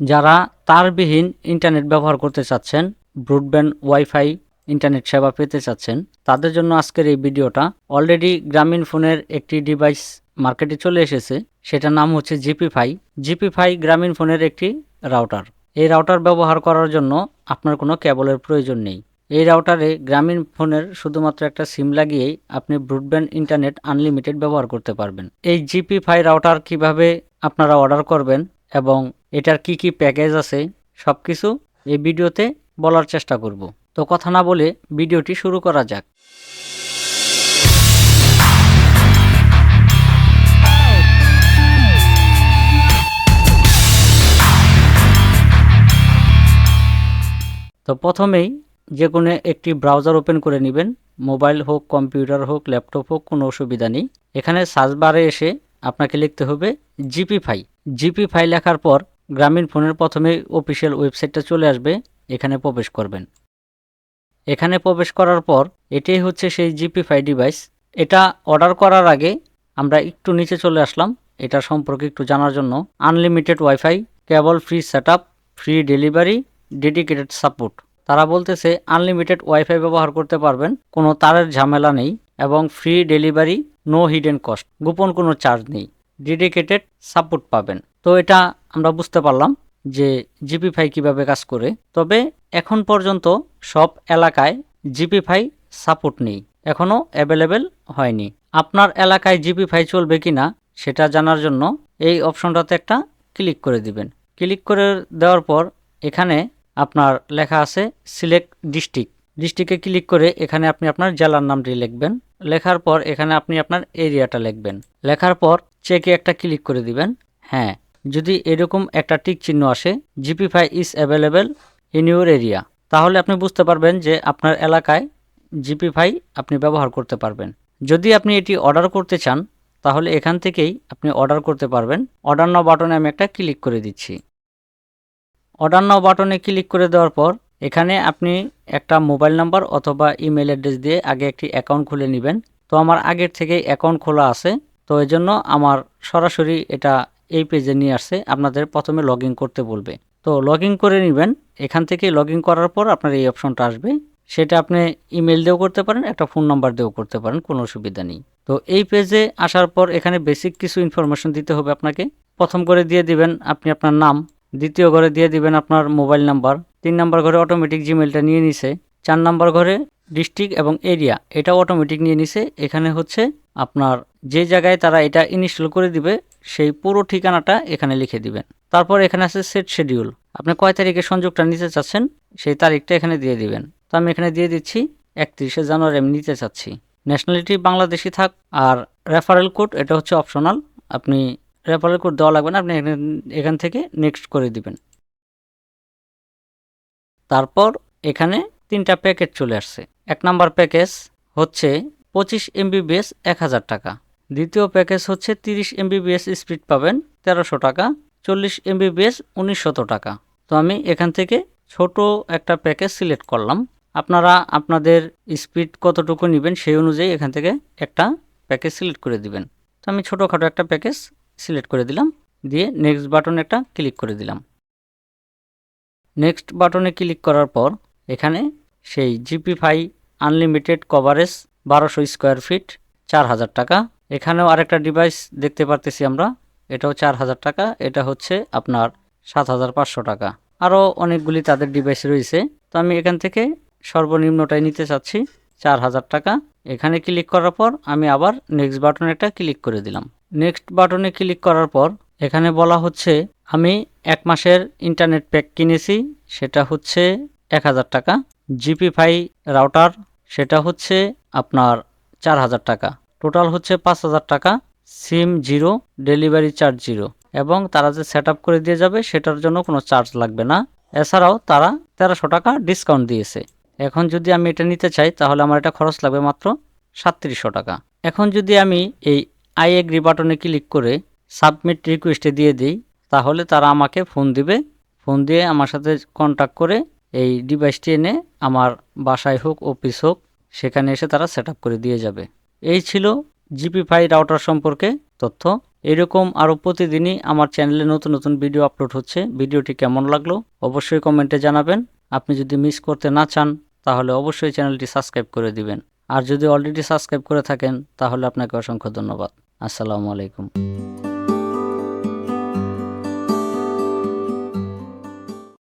যারা তারবিহীন ইন্টারনেট ব্যবহার করতে চাচ্ছেন, ব্রডব্যান্ড, ওয়াইফাই ইন্টারনেট সেবা পেতে চাচ্ছেন, তাদের জন্য আজকের এই ভিডিওটা অলরেডি গ্রামীণ ফোনের একটি ডিভাইস মার্কেটে চলে এসেছে। সেটার নাম হচ্ছে জিপি ফাই জিপি ফাই গ্রামীণ ফোনের একটি রাউটার। এই রাউটার ব্যবহার করার জন্য আপনার কোনো কেবলের প্রয়োজন নেই। এই রাউটারে গ্রামীণ ফোনের শুধুমাত্র একটা সিম লাগিয়েই আপনি ব্রডব্যান্ড, ইন্টারনেট আনলিমিটেড ব্যবহার করতে পারবেন। এই জিপি ফাই রাউটার কীভাবে আপনারা অর্ডার করবেন এবং এটার কি কি প্যাকেজ আছে, সব কিছু এই ভিডিওতে বলার চেষ্টা করব। তো কথা না বলে ভিডিওটি শুরু করা যাক। তো প্রথমেই যে কোনো একটি ব্রাউজার ওপেন করে নেবেন। মোবাইল হোক, কম্পিউটার হোক, ল্যাপটপ হোক, কোনো অসুবিধা নেই। এখানে সার্চ বারে এসে আপনাকে লিখতে হবে জিপি ফাই জিপি ফাই লেখার পর গ্রামীণ ফোনের প্রথমে অফিসিয়াল ওয়েবসাইটটা চলে আসবে, এখানে প্রবেশ করবেন। এখানে প্রবেশ করার পর এটাই হচ্ছে সেই জিপি ফাই ডিভাইস। এটা অর্ডার করার আগে আমরা একটু নিচে চলে আসলাম, এটা সম্পর্কে একটু জানার জন্য। Unlimited wifi, cable free set free delivery, dedicated support. তারা বলতেছে আনলিমিটেড ওয়াইফাই ব্যবহার করতে পারবেন, কোনো তারের ঝামেলা নেই এবং free delivery, no hidden cost, গোপন কোনো চার্জ নেই। ডেডিকেটেড সাপোর্ট পাবেন। তো এটা আমরা বুঝতে পারলাম যে জিপি ফাই কীভাবে কাজ করে। তবে এখন পর্যন্ত সব এলাকায় জিপি ফাই সাপোর্ট নেই। এখনও অ্যাভেলেবেল হয়নি। আপনার এলাকায় জিপি ফাই চলবে কি না সেটা জানার জন্য এই অপশনটাতে একটা ক্লিক করে দিবেন। ক্লিক করে দেওয়ার পর এখানে আপনার লেখা আছে সিলেক্ট ডিস্ট্রিক্ট ডিস্ট্রিক্টে ক্লিক করে এখানে আপনি আপনার জেলার নামটি লিখবেন। লেখার পর এখানে আপনি আপনার এরিয়াটা লিখবেন। লেখার পর চেকে একটা ক্লিক করে দিবেন। হ্যাঁ যদি এরকম একটা টিক চিহ্ন আসে, GP Fi is available in your area. তাহলে আপনি বুঝতে পারবেন যে আপনার এলাকায় জিপি ফাই আপনি ব্যবহার করতে পারবেন। যদি আপনি এটি অর্ডার করতে চান, তাহলে এখান থেকেই আপনি অর্ডার করতে পারবেন। অর্ডার নাও বাটনে আমি একটা ক্লিক করে দিচ্ছি। অর্ডার নাও বাটনে ক্লিক করে দেওয়ার পর, এখানে আপনি একটা মোবাইল নাম্বার অথবা ইমেল অ্যাড্রেস দিয়ে আগে একটি অ্যাকাউন্ট খুলে নেবেন। তো আমার আগের থেকেই অ্যাকাউন্ট খোলা আছে। তো এই জন্য আমার সরাসরি এটা এই পেজে নিয়ে আসছে, আপনাদের প্রথমে লগ করতে বলবে। তো লগ করে নেবেন, এখান থেকে লগ করার পর আপনার এই অপশনটা আসবে। সেটা আপনি ইমেল দিয়েও করতে পারেন, একটা ফোন নাম্বার দিয়েও করতে পারেন, কোনো অসুবিধা নেই। তো এই পেজে আসার পর এখানে বেসিক কিছু ইনফরমেশন দিতে হবে আপনাকে। প্রথম করে দিয়ে দিবেন আপনি আপনার নাম, দ্বিতীয় ঘরে দিয়ে দিবেন আপনার মোবাইল নাম্বার, তিন নাম্বার ঘরে অটোমেটিক জিমেলটা নিয়ে নিছে, চার নাম্বার ঘরে ডিস্ট্রিক্ট এবং এরিয়া এটা অটোমেটিক নিয়ে নিছে। এখানে হচ্ছে আপনার যে জায়গায় তারা এটা ইনস্টল করে দিবে সেই পুরো ঠিকানাটা এখানে লিখে দিবেন। তারপর এখানে আছে সেট শিডিউল আপনি কয় তারিখে সংযোগটা নিতে চাচ্ছেন? সেই তারিখটা এখানে দিয়ে দিবেন। তো আমি এখানে দিয়ে দিচ্ছি, একত্রিশে জানুয়ারি আমি নিতে চাচ্ছি। ন্যাশনালিটি বাংলাদেশি থাক আর রেফারেল কোড এটা হচ্ছে অপশনাল আপনি রেফারেল কোড দেওয়া লাগবে না, আপনি এখানে, এখান থেকে নেক্সট করে দিবেন। তারপর এখানে তিনটা প্যাকেজ চলে আসছে। এক নাম্বার প্যাকেজ হচ্ছে পঁচিশ এমবিবিএস এক হাজার টাকা। দ্বিতীয় প্যাকেজ হচ্ছে তিরিশ এমবিবিএস স্পিড পাবেন তেরোশো টাকা, চল্লিশ এমবিবিএস উনিশশত টাকা। তো আমি এখান থেকে ছোট একটা প্যাকেজ সিলেক্ট করলাম। আপনারা আপনাদের স্পিড কতটুকু নেবেন সেই অনুযায়ী এখান থেকে একটা প্যাকেজ সিলেক্ট করে দিবেন। তো আমি ছোটোখাটো একটা প্যাকেজ সিলেক্ট করে দিলাম, দিয়ে নেক্সট বাটনে একটা ক্লিক করে দিলাম। নেক্সট বাটনে ক্লিক করার পর এখানে সেই জিপি ফাই আনলিমিটেড কভারেজ বারোশো স্কোয়ার ফিট, চার হাজার টাকা এখানেও আরেকটা ডিভাইস দেখতে পারতেছি আমরা। এটাও চার হাজার টাকা, এটা হচ্ছে আপনার সাত হাজার পাঁচশো টাকা। আরও অনেকগুলি তাদের ডিভাইস রয়েছে। তো আমি এখান থেকে সর্বনিম্নটাই নিতে চাচ্ছি, চার হাজার টাকা। এখানে ক্লিক করার পর আমি আবার নেক্সট বাটনে একটা ক্লিক করে দিলাম। নেক্সট বাটনে ক্লিক করার পর এখানে বলা হচ্ছে, আমি এক মাসের ইন্টারনেট প্যাক কিনেছি, সেটা হচ্ছে এক হাজার টাকা। জিপি ফাই রাউটার সেটা হচ্ছে আপনার চার হাজার টাকা। টোটাল হচ্ছে পাঁচ হাজার টাকা SIM zero delivery charge zero. এবং তারা যে সেট করে দিয়ে যাবে, সেটার জন্য কোনো চার্জ লাগবে না। এছাড়াও তারা তেরোশো টাকা ডিসকাউন্ট দিয়েছে। এখন যদি আমি এটা নিতে চাই, তাহলে আমার এটা খরচ লাগবে মাত্র সাতত্রিশশো টাকা। এখন যদি আমি এই আই এগ্রি বাটনে ক্লিক করে সাবমিট রিকোয়েস্টে দিয়ে দিই, তাহলে তারা আমাকে ফোন দিবে। ফোন দিয়ে আমার সাথে কন্ট্যাক্ট করে এই ডিভাইসটি এনে আমার বাসায় হোক অফিস হোক, সেখানে এসে তারা সেট করে দিয়ে যাবে। এই ছিল জিপি ফাই রাউটার সম্পর্কে তথ্য। এরকম আরও প্রতিদিনই আমার চ্যানেলে নতুন নতুন ভিডিও আপলোড হচ্ছে। ভিডিওটি কেমন লাগল অবশ্যই কমেন্টে জানাবেন। আপনি যদি মিস করতে না চান, তাহলে অবশ্যই চ্যানেলটি সাবস্ক্রাইব করে দিবেন। আর যদি অলরেডি সাবস্ক্রাইব করে থাকেন, তাহলে আপনাকে অসংখ্য ধন্যবাদ। আসসালামু আলাইকুম।